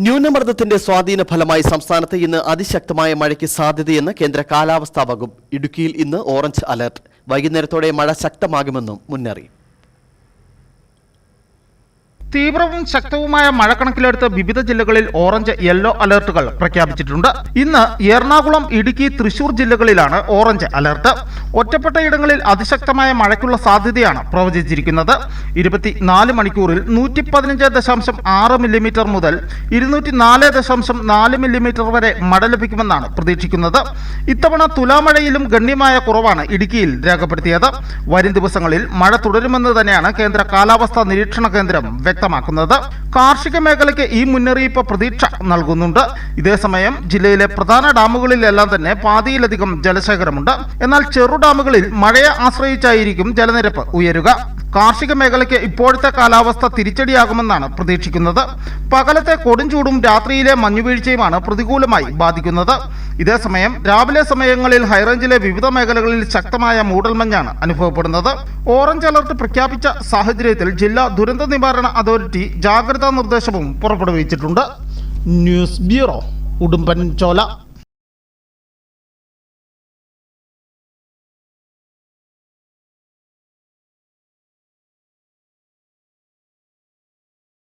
ന്യൂനമർദ്ദത്തിന്റെ സ്വാധീന ഫലമായി സംസ്ഥാനത്ത് ഇന്ന് അതിശക്തമായ മഴയ്ക്ക് സാധ്യതയെന്ന് കേന്ദ്ര കാലാവസ്ഥാ വകുപ്പ്. ഇടുക്കിയിൽ ഇന്ന് ഓറഞ്ച് അലർട്ട്. വൈകുന്നേരത്തോടെ മഴ ശക്തമാകുമെന്നും മുന്നറിയിപ്പ്. തീവ്രവും ശക്തവുമായ മഴ കണക്കിലെടുത്ത് വിവിധ ജില്ലകളിൽ ഓറഞ്ച് യെല്ലോ അലർട്ടുകൾ പ്രഖ്യാപിച്ചിട്ടുണ്ട്. ഇന്ന് എറണാകുളം ഇടുക്കി തൃശൂർ ജില്ലകളിലാണ് ഓറഞ്ച് അലർട്ട്. ഒറ്റപ്പെട്ട ഇടങ്ങളിൽ അതിശക്തമായ മഴയ്ക്കുള്ള സാധ്യതയാണ് പ്രവചിച്ചിരിക്കുന്നത്. ഇരുപത്തിനാല് മണിക്കൂറിൽ നൂറ്റി പതിനഞ്ച് ദശാംശം ആറ് മില്ലിമീറ്റർ മുതൽ ഇരുന്നൂറ്റി നാല് ദശാംശം നാല് മില്ലിമീറ്റർ വരെ മഴ ലഭിക്കുമെന്നാണ് പ്രതീക്ഷിക്കുന്നത്. ഇത്തവണ തുലാമഴയിലും ഗണ്യമായ കുറവാണ് ഇടുക്കിയിൽ രേഖപ്പെടുത്തിയത്. വരും ദിവസങ്ങളിൽ മഴ തുടരുമെന്ന് തന്നെയാണ് കേന്ദ്ര കാലാവസ്ഥാ നിരീക്ഷണ കേന്ദ്രം വ്യക്തമാക്കുന്നത്. കാർഷിക മേഖലയ്ക്ക് ഈ മുന്നറിയിപ്പ് പ്രതീക്ഷ നൽകുന്നുണ്ട്. ഇതേസമയം ജില്ലയിലെ പ്രധാന ഡാമുകളിലെല്ലാം തന്നെ പാതിയിലധികം ജലശേഖരമുണ്ട്. എന്നാൽ ചെറു ഡാമുകളിൽ മഴയെ ആശ്രയിച്ചായിരിക്കും ജലനിരപ്പ് ഉയരുക. കാർഷിക മേഖലയ്ക്ക് ഇപ്പോഴത്തെ കാലാവസ്ഥ തിരിച്ചടിയാകുമെന്നാണ് പ്രതീക്ഷിക്കുന്നത്. പകലത്തെ കൊടുംചൂടും രാത്രിയിലെ മഞ്ഞുവീഴ്ചയുമാണ് പ്രതികൂലമായി ബാധിക്കുന്നത്. ഇതേസമയം രാവിലെ സമയങ്ങളിൽ ഹൈറേഞ്ചിലെ വിവിധ മേഖലകളിൽ ശക്തമായ മൂടൽമഞ്ഞാണ് അനുഭവപ്പെടുന്നത്. ഓറഞ്ച് അലർട്ട് പ്രഖ്യാപിച്ച സാഹചര്യത്തിൽ ജില്ലാ ദുരന്ത നിവാരണ അതോറിറ്റി ജാഗ്രതാ നിർദ്ദേശവും പുറപ്പെടുവിച്ചിട്ടുണ്ട്. ന്യൂസ് ബ്യൂറോ ഉടുമ്പൻ ചോല